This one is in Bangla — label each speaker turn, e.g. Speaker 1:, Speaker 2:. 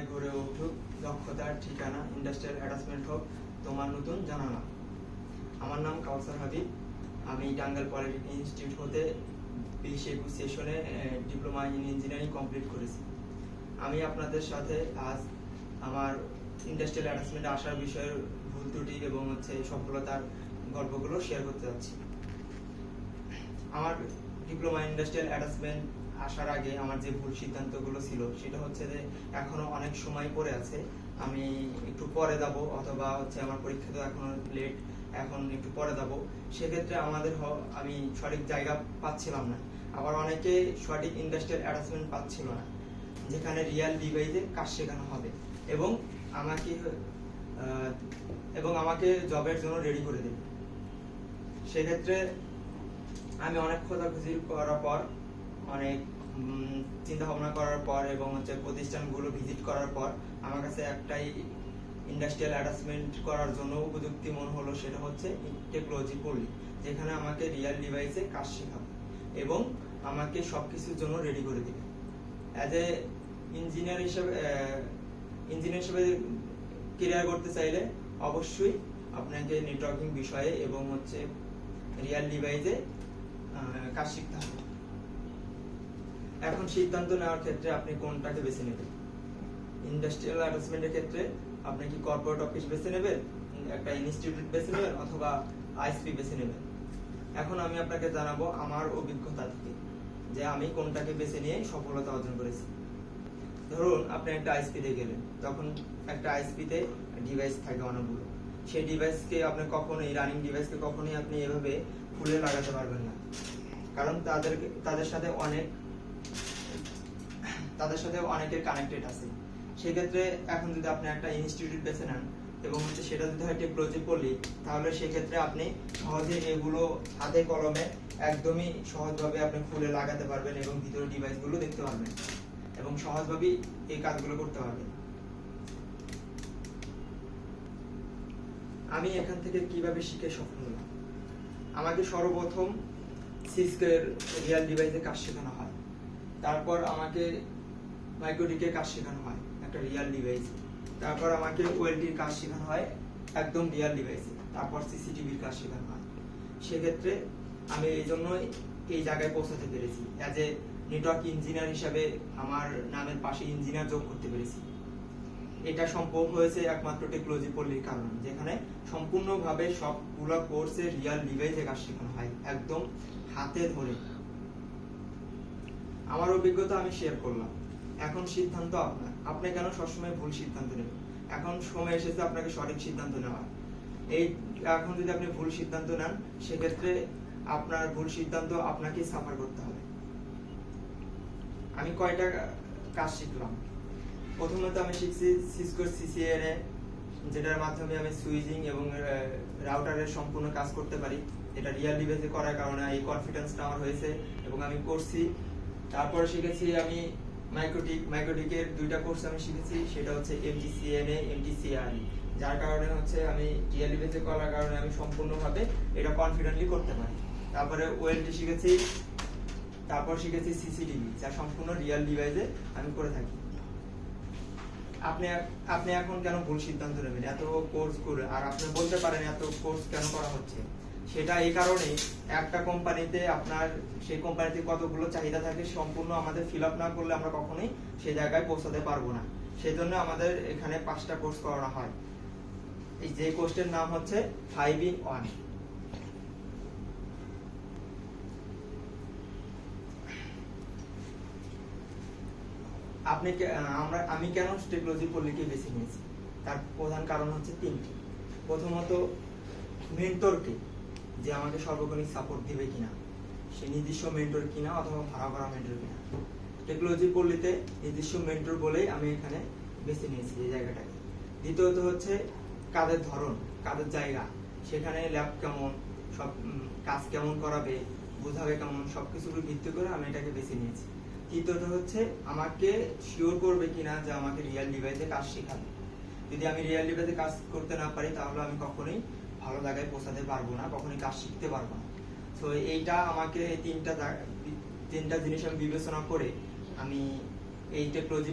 Speaker 1: নয় গড়ে উঠুক, দক্ষতার ঠিকানা ইন্ডাস্ট্রিয়াল অ্যাটাচমেন্ট হোক, তোমার নতুন জানালা। আমার নাম কাউসার হাবিব। আমি টাঙ্গাইল পলিটেকনিক ইনস্টিটিউট হতে বিশ একুশ সেশনে ডিপ্লোমা ইন ইঞ্জিনিয়ারিং কমপ্লিট করেছি। আমি আপনাদের সাথে আজ আমার ইন্ডাস্ট্রিয়াল অ্যাটাচমেন্টে আসার বিষয়ের ভুল ত্রুটি এবং হচ্ছে সফলতার গল্পগুলো শেয়ার করতে যাচ্ছি। আমার ডিপ্লোমা ইন্ডাস্ট্রিয়াল অ্যাটাচমেন্ট আসার আগে আমার যে ভুল সিদ্ধান্তগুলো ছিল, সেটা হচ্ছে যে এখনও অনেক সময় পড়ে আছে। আমি একটু পরে যাব, অথবা হচ্ছে আমার পরীক্ষা তো এখনও লেট এখন একটু পরে যাব। সেক্ষেত্রে আমাদের আমি সঠিক জায়গা পাচ্ছিলাম না। আবার অনেকে সঠিক ইন্ডাস্ট্রিয়াল অ্যাটাচমেন্ট পাচ্ছিল না, যেখানে রিয়াল ডিভাইসে কাজ শেখানো হবে। এবং আমাকে এবং আমাকে জবের জন্য রেডি করে দেবে। সেক্ষেত্রে আমি অনেক খোঁজাখুঁজি করার পর অনেক চিন্তা ভাবনা করার পর এবং হচ্ছে প্রতিষ্ঠানগুলো ভিজিট করার পর আমার কাছে একটাই ইন্ডাস্ট্রিয়াল অ্যাটাচমেন্ট করার জন্য উপযুক্তি মনে হলো, সেটা হচ্ছে টেকনোলজি পড়লি যেখানে আমাকে রিয়াল ডিভাইসে কাজ শেখাবে এবং আমাকে সব কিছুর জন্য রেডি করে দিবে। অ্যাজ এ ইঞ্জিনিয়ার হিসেবে ইঞ্জিনিয়ার হিসেবে কেরিয়ার করতে চাইলে অবশ্যই আপনাকে নেটওয়ার্কিং বিষয়ে এবং হচ্ছে রিয়াল ডিভাইসে কাজ শিখতে হবে। এখন সিদ্ধান্ত নেওয়ার ক্ষেত্রে আপনি কোনটাকে বেছে নেবেন? ইন্ডাস্ট্রিয়াল অ্যাটাচমেন্টের ক্ষেত্রে আপনি কি কর্পোরেট অফিস বেছে নেবেন? একটা ইনস্টিটিউট বেছে নেবেন অথবা আইএসপি বেছে নেবেন? এখন আমি আপনাকে জানাব আমার অভিজ্ঞতা থেকে যে আমি কোনটাকে বেছে নিয়ে সফলতা অর্জন করেছি। ধরুন, আপনি একটা আইএসপিতে গেলেন, তখন একটা আইএসপিতে ডিভাইস থাকে অনেকগুলো। সেই ডিভাইসকে আপনি কখনোই রানিং ডিভাইসকে কখনোই আপনি এভাবে খুলে লাগাতে পারবেন না। কারণ তাদের তাদের সাথে অনেক তাদের সাথে অনেকের কানেক্টেড আছে। সেক্ষেত্রে এখন যদি আপনি একটা ইনস্টিটিউট বেছে নেন এবং হচ্ছে সেটা যদি হয় টেকনোলজি পড়লি তাহলে সেক্ষেত্রে আপনি সহজে এগুলো হাতে কলমে একদমই সহজভাবে আপনি খুলে লাগাতে পারবেন এবং ভিতরে ডিভাইসগুলো দেখতে পারবেন এবং সহজভাবেই এই কাজগুলো করতে পারবেন। আমি এখান থেকে কীভাবে শিখে সফল হলাম? আমাকে সর্বপ্রথম সিস্কের রিয়াল ডিভাইসে কাজ শেখানো হয়। তারপর আমাকে মাইক্রোডিকে কাজ শেখানো হয়, একটা রিয়াল ডিভাইসে তারপর আমাকে ওয়েলটির কাজ শেখানো হয়, একদম রিয়াল ডিভাইসে তারপর সিসিটিভির কাজ শেখানো হয়। সেক্ষেত্রে আমি এই জন্যই এই জায়গায় পৌঁছাতে পেরেছি। অ্যাজ এ নেটওয়ার্ক ইঞ্জিনিয়ার হিসাবে আমার নামের পাশে ইঞ্জিনিয়ার যোগ করতে পেরেছি। এটা সম্ভব হয়েছে একমাত্র টেকনোলজি পল্লীর কারণে, যেখানে সম্পূর্ণভাবে সবগুলো কোর্সে রিয়াল ডিভাইসে কাজ শেখানো হয়, একদম হাতে ধরে। আমার অভিজ্ঞতা আমি শেয়ার করলাম। এখন সিদ্ধান্ত আপনার। আপনি কেন সবসময় ভুল সিদ্ধান্ত নেবেন? এখন সময় এসেছে আপনাকে সঠিক সিদ্ধান্ত নেওয়ার। এই এখন যদি আপনি ভুল সিদ্ধান্ত নেন, সেক্ষেত্রে আপনার ভুল সিদ্ধান্ত আপনাকেই সাফার করতে হবে। আমি কয়টা কাজ শিখলাম। প্রথমত আমি শিখছি সিসকো সিসিএনএ যেটার মাধ্যমে আমি সুইচিং এবং রাউটারের সম্পূর্ণ কাজ করতে পারি। এটা রিয়াল ডিভাইসে করার কারণে এই কনফিডেন্সটা আমার হয়েছে এবং আমি করছি। তারপর শিখেছি আমি মাইক্রোটিক মাইক্রোটিকের দুইটা কোর্স আমি শিখেছি, সেটা হচ্ছে এমটিসিএনএ এমটিসিআরই যার কারণে হচ্ছে আমি রিয়াল ডিভাইসে করার কারণে আমি সম্পূর্ণভাবে এটা কনফিডেন্টলি করতে পারি। তারপরে ওয়েলটি শিখেছি, তারপর শিখেছি সিসিটিভি যা সম্পূর্ণ রিয়াল ডিভাইসে আমি করে থাকি। আপনি আপনি এখন কেন ভুল সিদ্ধান্ত নেবেন? এত কোর্স করে, আর আপনি বলতে পারেন এত কোর্স কেন করা হচ্ছে? সেটা এই কারণেই একটা কোম্পানিতে আপনার সেই কোম্পানিতে কতগুলো চাহিদা থাকে সম্পূর্ণ আমাদের ফিল আপ না করলে আমরা কখনোই সেই জায়গায় পৌঁছাতে পারব না। সেই জন্য আমাদের এখানে পাঁচটা কোর্স করানো হয়। এই যে কোর্সের নাম হচ্ছে ফাইভ ইন ওয়ান আপনি আমরা, আমি কেন টেকনোলজি পল্লীকে বেছে নিয়েছি? তার প্রধান কারণ হচ্ছে তিনটি। প্রথমত মেন্টরকে যে আমাকে সর্বক্ষণিক সাপোর্ট দিবে কিনা, সে নির্দিষ্ট মেন্টর কিনা অথবা ভাড়া করা মেন্টর কিনা। টেকনোলজি পল্লীতে নির্দিষ্ট মেন্টর বলেই আমি এখানে বেছে নিয়েছি এই জায়গাটাকে। দ্বিতীয়ত হচ্ছে কাজের ধরন কাজের জায়গা, সেখানে ল্যাব কেমন, সব কাজ কেমন করাবে, বোঝাবে কেমন, সবকিছুর উপর ভিত্তি করে আমি এটাকে বেছে নিয়েছি। তৃতীয়ত হচ্ছে আমাকে শিওর করবে কিনা যে আমাকে রিয়েল ডিভাইসে কাজ শেখাবে। যদি আমি রিয়েল ডিভাইসে কাজ করতে না পারি তাহলে আমি কখনোই ভালো জায়গায় পৌঁছাতে পারব না, কখনই কাজ শিখতে পারব না। তো এইটা আমাকে তিনটা তিনটা জিনিস আমি বিবেচনা করে আমি এইটা টেকনোলজি